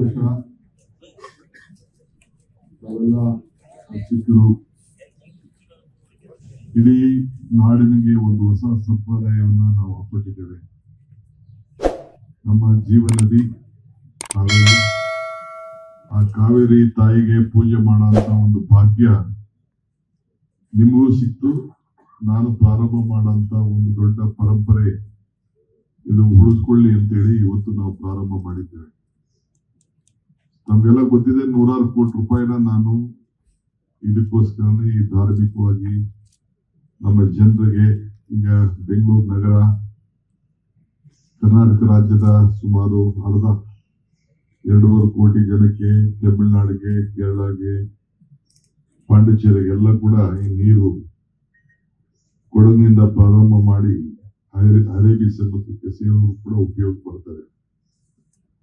ಬಹುಶಃ ನಾವೆಲ್ಲ ಶಿಕ್ಷಕರು ಇಡೀ ನಾಡಿನಿಗೆ ಒಂದು ಹೊಸ ಸಂಪ್ರದಾಯವನ್ನ ನಾವು ಹಾಕೊಟ್ಟಿದ್ದೇವೆ ನಮ್ಮ ಜೀವನದಿ ಕಾವೇರಿ ಆ ಕಾವೇರಿ ತಾಯಿಗೆ ಪೂಜೆ ಮಾಡುವಂತ ಒಂದು ಭಾಗ್ಯ ನಿಮಗೂ ಸಿಕ್ತು. ನಾನು ಪ್ರಾರಂಭ ಮಾಡುವಂತ ಒಂದು ದೊಡ್ಡ ಪರಂಪರೆ ಇದು ಉಳಿಸ್ಕೊಳ್ಳಿ ಅಂತೇಳಿ ಇವತ್ತು ನಾವು ಪ್ರಾರಂಭ ಮಾಡಿದ್ದೇವೆ. ನಮ್ಗೆಲ್ಲ ಗೊತ್ತಿದೆ ನೂರಾರು ಕೋಟಿ ರೂಪಾಯಿನ ನಾನು ಇದಕ್ಕೋಸ್ಕರನೇ ಈ ಧಾರ್ಮಿಕವಾಗಿ ನಮ್ಮ ಜನರಿಗೆ ಈಗ ಬೆಂಗಳೂರು ನಗರ, ಕರ್ನಾಟಕ ರಾಜ್ಯದ ಸುಮಾರು ಅರ್ಧ ಎರಡೂವರೆ ಕೋಟಿ ಜನಕ್ಕೆ, ತಮಿಳುನಾಡಿಗೆ, ಕೇರಳಗೆ, ಪಾಂಡಿಚೇರಿಗೆಲ್ಲ ಕೂಡ ಈ ನೀರು ಕೊಡಗಿನಿಂದ ಪ್ರಾರಂಭ ಮಾಡಿ ಅರೇ- ಅರೇಬಿ ಸಮುದ್ರಕ್ಕೆ ಸೇರಲು ಕೂಡ ಉಪಯೋಗ ಪಡ್ತಾರೆ.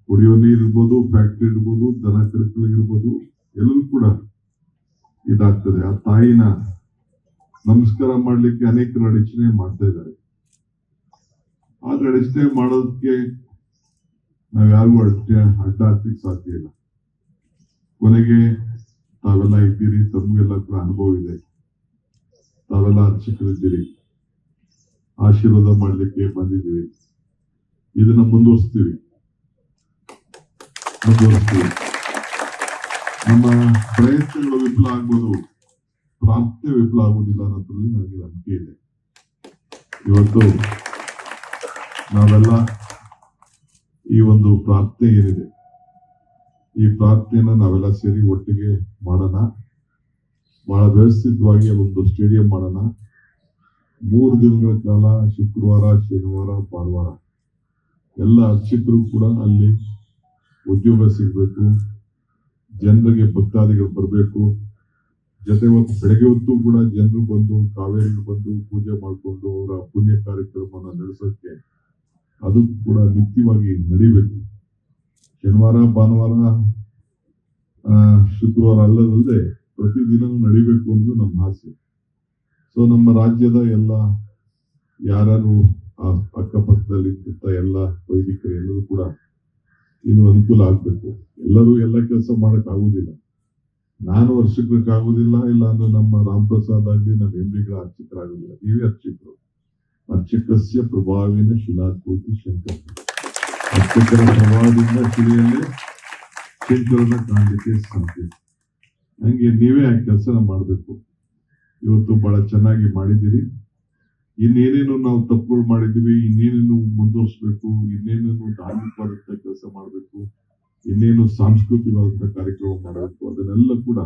ಕುಡಿಯೋ ನೀರು ಇರ್ಬೋದು ಫ್ಯಾಕ್ಟ್ರಿ ಇರ್ಬೋದು, ದನ ಕರುಗಳಿಗಿರ್ಬೋದು ಎಲ್ಲರೂ ಕೂಡ ಇದಾಗ್ತದೆ. ಆ ತಾಯಿನ ನಮಸ್ಕಾರ ಮಾಡ್ಲಿಕ್ಕೆ ಅನೇಕರು ಅಡಚಣೆ ಮಾಡ್ತಾ ಇದ್ದಾರೆ. ಆದ್ರೆ ಅಡಚಣೆ ಮಾಡೋದಕ್ಕೆ ನಾವ್ ಯಾರಿಗೂ ಅಡಚಣೆ ಅಡ್ಡ ಹಾಕ್ಲಿಕ್ಕೆ ಸಾಧ್ಯ ಇಲ್ಲ. ಕೊನೆಗೆ ತಾವೆಲ್ಲ ಇದ್ದೀರಿ, ತಮ್ಗೆಲ್ಲ ಕೂಡ ಅನುಭವ ಇದೆ. ತಾವೆಲ್ಲ ಅರ್ಚಕರಿದ್ದೀರಿ ಆಶೀರ್ವಾದ ಮಾಡ್ಲಿಕ್ಕೆ ಬಂದಿದ್ದೀವಿ ಇದನ್ನ ಮುಂದುವರಿಸ್ತೀವಿ. ಮುಂದುವರಿಸ್ತೀವಿ ನಮ್ಮ ಪ್ರಯತ್ನಗಳು ವಿಫಲ ಆಗ್ಬೋದು ಪ್ರಾರ್ಥನೆ ವಿಫಲ ಆಗುವುದಿಲ್ಲ ಅನ್ನೋದ್ರಲ್ಲಿ ನನಗೆ ನಂಬಿಕೆ ಇದೆ. ಇವತ್ತು ನಾವೆಲ್ಲ ಈ ಒಂದು ಪ್ರಾರ್ಥನೆ ಏನಿದೆ, ಈ ಪ್ರಾರ್ಥನೆಯನ್ನ ನಾವೆಲ್ಲ ಸೇರಿ ಒಟ್ಟಿಗೆ ಮಾಡೋಣ. ಬಹಳ ವ್ಯವಸ್ಥಿತವಾಗಿ ಒಂದು ಸ್ಟೇಡಿಯಂ ಮಾಡೋಣ. ಮೂರು ದಿನಗಳ ಕಾಲ ಶುಕ್ರವಾರ, ಶನಿವಾರ, ಭಾನುವಾರ ಎಲ್ಲ ಅರ್ಚಕರು ಕೂಡ ಅಲ್ಲಿ ಉದ್ಯೋಗ ಸಿಗಬೇಕು, ಜನರಿಗೆ ಭಕ್ತಾದಿಗಳು ಬರಬೇಕು, ಜೊತೆ ಒಂದು ಬೆಳಗ್ಗೆ ಹೊತ್ತು ಕೂಡ ಜನರು ಬಂದು ಕಾವೇರಿಗೆ ಬಂದು ಪೂಜೆ ಮಾಡಿಕೊಂಡು ಅವರ ಪುಣ್ಯ ಕಾರ್ಯಕ್ರಮವನ್ನು ನಡೆಸೋಕ್ಕೆ ಅದು ಕೂಡ ನಿತ್ಯವಾಗಿ ನಡಿಬೇಕು. ಶನಿವಾರ, ಭಾನುವಾರ ಶುಕ್ರವಾರ ಅಲ್ಲದಲ್ಲದೆ ಪ್ರತಿದಿನವೂ ನಡಿಬೇಕು ಅನ್ನೋದು ನಮ್ಮ ಆಸೆ. ಸೊ ನಮ್ಮ ರಾಜ್ಯದ ಎಲ್ಲ ಆ ಅಕ್ಕಪಕ್ಕದಲ್ಲಿ ಎಲ್ಲ ವೈದಿಕರು ಎಲ್ಲರೂ ಕೂಡ ಇದು ಅನುಕೂಲ ಆಗ್ಬೇಕು. ಎಲ್ಲರೂ ಎಲ್ಲ ಕೆಲಸ ಮಾಡಕ್ ಆಗುದಿಲ್ಲ. ನಾನು ವರ್ಷಕ್ಕಾಗುದಿಲ್ಲ ಇಲ್ಲ ಅಂದ್ರೆ ನಮ್ಮ ರಾಮ್ ಪ್ರಸಾದ್ ಆಗ್ಲಿ, ನಮ್ಮ ಎಂಬಿಗಳ ಅರ್ಚಕರಾಗುದಿಲ್ಲ ನೀವೇ ಅರ್ಚಕರು. ಅರ್ಚಕಸ್ಯ ಪ್ರಭಾವಿನ ಶಿಲಾಕೃತಿ ಶಂಕರ. ಅರ್ಚಕರ ಪ್ರಭಾವದಿಂದ ಶಿಲೆಯಲ್ಲಿ ಶಂಕರನ ಕಾಣಲಿಕ್ಕೆ ಸಾಧ್ಯ. ಹಂಗೆ ನೀವೇ ಆ ಕೆಲಸನ ಮಾಡಬೇಕು. ಇವತ್ತು ಬಹಳ ಚೆನ್ನಾಗಿ ಮಾಡಿದ್ದೀರಿ. ಇನ್ನೇನೇನು ನಾವು ತಪ್ಪುಗಳು ಮಾಡಿದೀವಿ ಇನ್ನೇನೇನು ಮುಂದುವರಿಸ್ಬೇಕು, ಇನ್ನೇನೇನು ಧಾರ್ಮಿಕವಾದಂತ ಕೆಲಸ ಮಾಡಬೇಕು, ಇನ್ನೇನು ಸಾಂಸ್ಕೃತಿಕವಾದಂತ ಕಾರ್ಯಕ್ರಮ ಮಾಡಬೇಕು, ಅದನ್ನೆಲ್ಲ ಕೂಡ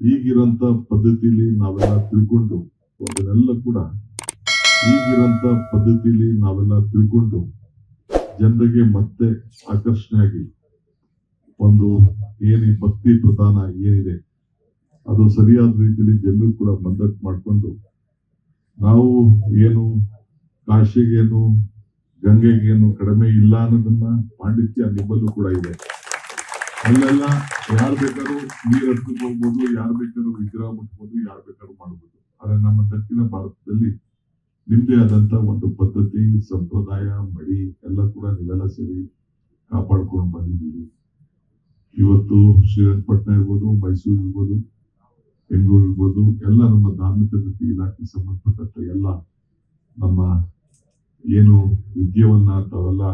ಈಗಿರಂತ ಪದ್ಧತಿಲಿ ನಾವೆಲ್ಲ ತಿಳ್ಕೊಂಡು, ಅದನ್ನೆಲ್ಲ ಕೂಡ ಈಗಿರಂತ ಪದ್ಧತಿಲಿ ನಾವೆಲ್ಲ ತಿಳ್ಕೊಂಡು ಜನರಿಗೆ ಮತ್ತೆ ಆಕರ್ಷಣೆಯಾಗಿ ಒಂದು ಏನು ಭಕ್ತಿ ಪ್ರಧಾನ ಏನಿದೆ, ಅದು ಸರಿಯಾದ ರೀತಿಯಲ್ಲಿ ಜನರು ಕೂಡ ಮಂದಟ್ಟು ಮಾಡಿಕೊಂಡು ನಾವು ಏನು ಕಾಶಿಗೇನು, ಗಂಗೆಗೇನು ಕಡಿಮೆ ಇಲ್ಲ ಅನ್ನೋದನ್ನ ಪಾಂಡಿತ್ಯ ನಿಮ್ಮಲ್ಲೂ ಕೂಡ ಇದೆ. ಅಲ್ಲೆಲ್ಲ ಯಾರು ಬೇಕಾದ್ರೂ ನೀರು ಹತ್ಕೊಂಡು ಹೋಗ್ಬೋದು, ಯಾರು ಬೇಕಾದ್ರೂ ವಿಗ್ರಹ ಮುಟ್ಬೋದು, ಯಾರು ಬೇಕಾದ್ರೂ ಮಾಡ್ಬೋದು. ಆದ್ರೆ ನಮ್ಮ ದಕ್ಷಿಣ ಭಾರತದಲ್ಲಿ ನಿಮ್ದೇ ಆದಂತ ಒಂದು ಪದ್ಧತಿ, ಸಂಪ್ರದಾಯ, ಮಡಿ ಎಲ್ಲ ಕೂಡ ನೀವೆಲ್ಲ ಸೇರಿ ಕಾಪಾಡ್ಕೊಂಡು ಬಂದಿದ್ದೀವಿ ಇವತ್ತು ಶ್ರೀರಂಗಪಟ್ಟಣ ಇರ್ಬೋದು, ಮೈಸೂರು ಇರ್ಬೋದು ಬೆಂಗಳೂರು ಇರ್ಬೋದು ಎಲ್ಲ ನಮ್ಮ ಧಾರ್ಮಿಕ ವೃತ್ತಿ ಇಲಾಖೆ ಸಂಬಂಧಪಟ್ಟಂತ ಎಲ್ಲ ನಮ್ಮ ಏನು ವಿದ್ಯೆವನ್ನ ತಾವೆಲ್ಲ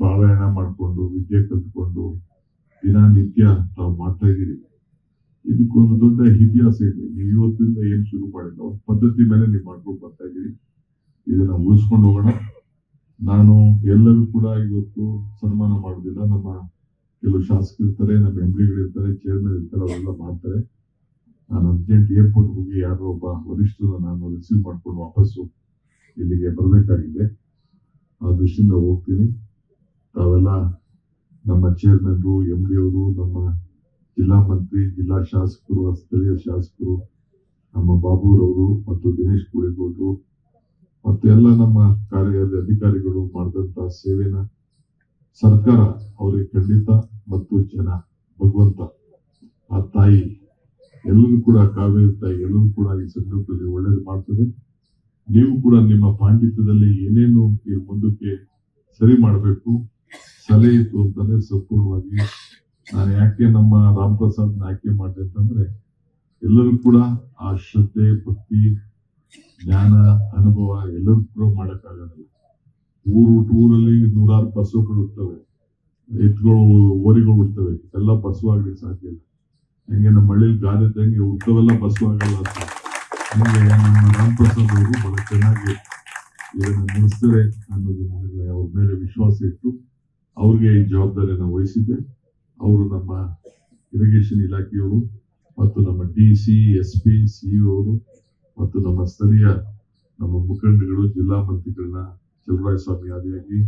ಪಾರಾಯಣ ಮಾಡಿಕೊಂಡು, ವಿದ್ಯೆ ಕಲ್ತ್ಕೊಂಡು ದಿನನಿತ್ಯ ತಾವು ಮಾಡ್ತಾ ಇದ್ದೀರಿ. ಇದಕ್ಕೊಂದು ದೊಡ್ಡ ಇತಿಹಾಸ ಇದೆ. ನೀವು ಇವತ್ತಿಂದ ಏನು ಶುರು ಮಾಡಿಲ್ಲ, ಒಂದು ಪದ್ಧತಿ ಮೇಲೆ ನೀವು ಮಾಡ್ಕೊಂಡು ಬರ್ತಾ ಇದ್ದೀರಿ. ಇದನ್ನ ಉಳಿಸ್ಕೊಂಡು ಹೋಗೋಣ. ನಾನು ಎಲ್ಲರೂ ಕೂಡ ಇವತ್ತು ಸನ್ಮಾನ ಮಾಡೋದಿಲ್ಲ ನಮ್ಮ ಕೆಲವು ಶಾಸಕರಿರ್ತಾರೆ, ನಮ್ಮ ಎಂ ಡಿಗಳಿರ್ತಾರೆ ಚೇರ್ಮನ್ ಇರ್ತಾರೆ, ಅವರೆಲ್ಲ ಮಾಡ್ತಾರೆ. ನಾನು ಅರ್ಜೆಂಟ್ ಏರ್ಪೋರ್ಟ್ ಹೋಗಿ ಯಾರೋ ಒಬ್ಬ ವರಿಷ್ಠರು ನಾನು ರಿಸೀವ್ ಮಾಡ್ಕೊಂಡು ವಾಪಸ್ಸು ಇಲ್ಲಿಗೆ ಬರಬೇಕಾಗಿದೆ. ಆ ದೃಷ್ಟಿಯಿಂದ ಹೋಗ್ತೀನಿ. ತಾವೆಲ್ಲ ನಮ್ಮ ಚೇರ್ಮನ್ರು ಎಂ ಡಿ ಅವರು, ನಮ್ಮ ಜಿಲ್ಲಾ ಮಂತ್ರಿ, ಜಿಲ್ಲಾ ಶಾಸಕರು ಸ್ಥಳೀಯ ಶಾಸಕರು, ನಮ್ಮ ಬಾಬೂರವರು ಮತ್ತು ದಿನೇಶ್ ಕುಳಿಗೌಡರು ಮತ್ತು ಎಲ್ಲ ನಮ್ಮ ಕಾರ್ಯದ ಅಧಿಕಾರಿಗಳು ಮಾಡಿದಂಥ ಸೇವೆನ ಸರ್ಕಾರ ಅವರಿಗೆ ಖಂಡಿತ ಮತ್ತು ಜನ ಭಗವಂತ, ಆ ತಾಯಿ ಎಲ್ಲರೂ ಕೂಡ ಕಾವೇರಿ ಎಲ್ಲರೂ ಕೂಡ ಈ ಸಂದರ್ಭದಲ್ಲಿ ಒಳ್ಳೇದು ಮಾಡ್ತದೆ. ನೀವು ಕೂಡ ನಿಮ್ಮ ಪಾಂಡಿತ್ಯದಲ್ಲಿ ಏನೇನು ಮುಂದಕ್ಕೆ ಸರಿ ಮಾಡಬೇಕು ಸಲಹೆ ಇತ್ತು ಅಂತಂದ್ರೆ ಸಂಪೂರ್ಣವಾಗಿ ನಾನು ಯಾಕೆ ನಮ್ಮ ರಾಮ್ ಪ್ರಸಾದ್ ಆಯ್ಕೆ ಮಾಡಿದೆ ಅಂತಂದ್ರೆ, ಎಲ್ಲರೂ ಕೂಡ ಆ ಶ್ರದ್ಧೆ, ಭಕ್ತಿ, ಜ್ಞಾನ, ಅನುಭವ ಎಲ್ಲರೂ ಕೂಡ ಮಾಡೋಕ್ಕಾಗಲ್ಲ. ಊರು ಊರಲ್ಲಿ ನೂರಾರು ಬಸ್ಸುಗಳು ಇರ್ತವೆ. ಎತ್ತುಗಳು ಓರಿಗಳು ಇರ್ತವೆ. ಎಲ್ಲ ಬಸ್ಸು ಆಗ್ಲಿಕ್ಕೆ ಸಾಧ್ಯ ಇಲ್ಲ. ಹಂಗೆ ನಮ್ಮ ಹಳ್ಳಿಲಿ ಗಾದೆ ಇದ್ದಂಗೆ ಉಳ್ಕವೆಲ್ಲ ಬಸ್ ಆಗಲ್ಲ ಅಂತ. ಹಂಗೆ ನಮ್ಮ ರಾಮ್ ಅವರು ಬಹಳ ಚೆನ್ನಾಗಿ ಇದನ್ನು ನಡೆಸ್ತಾರೆ ಅನ್ನೋದು ನನಗೆ ಅವ್ರ ಮೇಲೆ ವಿಶ್ವಾಸ ಇಟ್ಟು ಅವ್ರಿಗೆ ಈ ಜವಾಬ್ದಾರಿಯನ್ನು ವಹಿಸಿದ್ದೆ. ಅವರು ನಮ್ಮ ಇರಿಗೇಷನ್ ಇಲಾಖೆಯವರು ಮತ್ತು ನಮ್ಮ D C, S P, C ಅವರು ಮತ್ತು ನಮ್ಮ ಸ್ಥಳೀಯ ನಮ್ಮ ಮುಖಂಡಗಳು ಜಿಲ್ಲಾ ಮಂತ್ರಿಗಳನ್ನ ಚಲುವರಾಯ ಸ್ವಾಮಿ ಆದಿಯಾಗಿ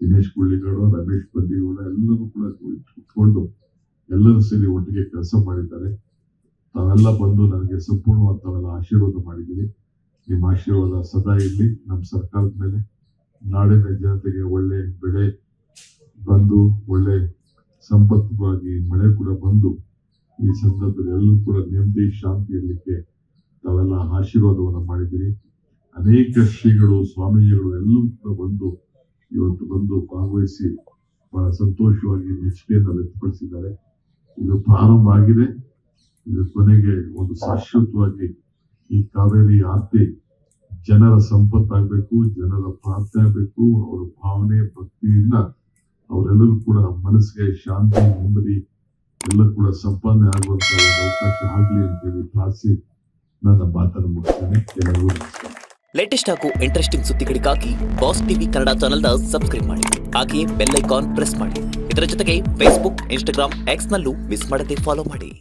ದಿನೇಶ್ ಕುಳ್ಳಿಗಾಡು ರಮೇಶ್ ಬಂದಿಗೌಡ ಎಲ್ಲರೂ ಕೂಡ ಇಟ್ಕೊಂಡು ಎಲ್ಲರೂ ಸೇರಿ ಒಟ್ಟಿಗೆ ಕೆಲಸ ಮಾಡಿದ್ದಾರೆ. ತಾವೆಲ್ಲ ಬಂದು ನನಗೆ ಸಂಪೂರ್ಣವಾದ ತಾವೆಲ್ಲ ಆಶೀರ್ವಾದ ಮಾಡಿದ್ದೀವಿ ನಿಮ್ಮ ಆಶೀರ್ವಾದ ಸದಾ ಇರಲಿ. ನಮ್ಮ ಸರ್ಕಾರದ ಮೇಲೆ ನಾಡಿನ ಜನತೆಗೆ ಒಳ್ಳೆ ಬೆಳೆ ಬಂದು, ಒಳ್ಳೆ ಸಂಪತ್ತವಾಗಿ ಮಳೆ ಕೂಡ ಬಂದು, ಈ ಸಂದರ್ಭದಲ್ಲಿ ಎಲ್ಲರೂ ಕೂಡ ನೆಮ್ಮದಿ, ಶಾಂತಿ ಇರಲಿಕ್ಕೆ ತಾವೆಲ್ಲ ಆಶೀರ್ವಾದವನ್ನು ಮಾಡಿದ್ದೀರಿ. ಅನೇಕ ಶ್ರೀಗಳು, ಸ್ವಾಮೀಜಿಗಳು ಎಲ್ಲರೂ ಕೂಡ ಬಂದು ಇವತ್ತು ಬಂದು ಭಾಗವಹಿಸಿ ಬಹಳ ಸಂತೋಷವಾಗಿ ಮೆಚ್ಚುಗೆಯನ್ನು ವ್ಯಕ್ತಪಡಿಸಿದ್ದಾರೆ. ಇದು ಪ್ರಾರಂಭ ಆಗಿದೆ ಇದು ಕೊನೆಗೆ ಒಂದು ಶಾಶ್ವತವಾಗಿ ಈ ಕಾವೇರಿ ಆರ್ತಿ ಜನರ ಸಂಪತ್ತಾಗಬೇಕು, ಜನರ ಪ್ರಾರ್ಥನೆ ಆಗಬೇಕು, ಅವರ ಭಾವನೆ, ಭಕ್ತಿಯಿಂದ ಅವರೆಲ್ಲರೂ ಕೂಡ ಮನಸ್ಸಿಗೆ ಶಾಂತಿ, ನೆಮ್ಮದಿ ಎಲ್ಲ ಕೂಡ ಸಂಪಾದನೆ ಆಗುವಂತಹ ಒಂದು ಅವಕಾಶ ಆಗಲಿ ಅಂತೇಳಿ ಪ್ರಾರ್ಥಿಸಿ ನನ್ನ ಮಾತನ್ನು ಮುಗಿಸ್ತೇನೆ. ಎಲ್ಲರಿಗೂ ನಮಸ್ಕಾರ. ಲೇಟೆಸ್ಟ್ ಹಾಗೂ ಇಂಟ್ರೆಸ್ಟಿಂಗ್ ಸುದ್ದಿಗಳಿಗಾಗಿ ಬಾಸ್ ಟಿವಿ ಕನ್ನಡ ಚಾನೆಲ್ನ ಸಬ್ಸ್ಕ್ರೈಬ್ ಮಾಡಿ. ಹಾಗೆಯೇ ಬೆಲ್ ಐಕಾನ್ ಪ್ರೆಸ್ ಮಾಡಿ. ಇದರ ಜೊತೆಗೆ ಫೇಸ್ಬುಕ್ ಇನ್ಸ್ಟಾಗ್ರಾಮ್ ಎಕ್ಸ್ ನಲ್ಲೂ ಮಿಸ್ ಮಾಡದೆ ಫಾಲೋ ಮಾಡಿ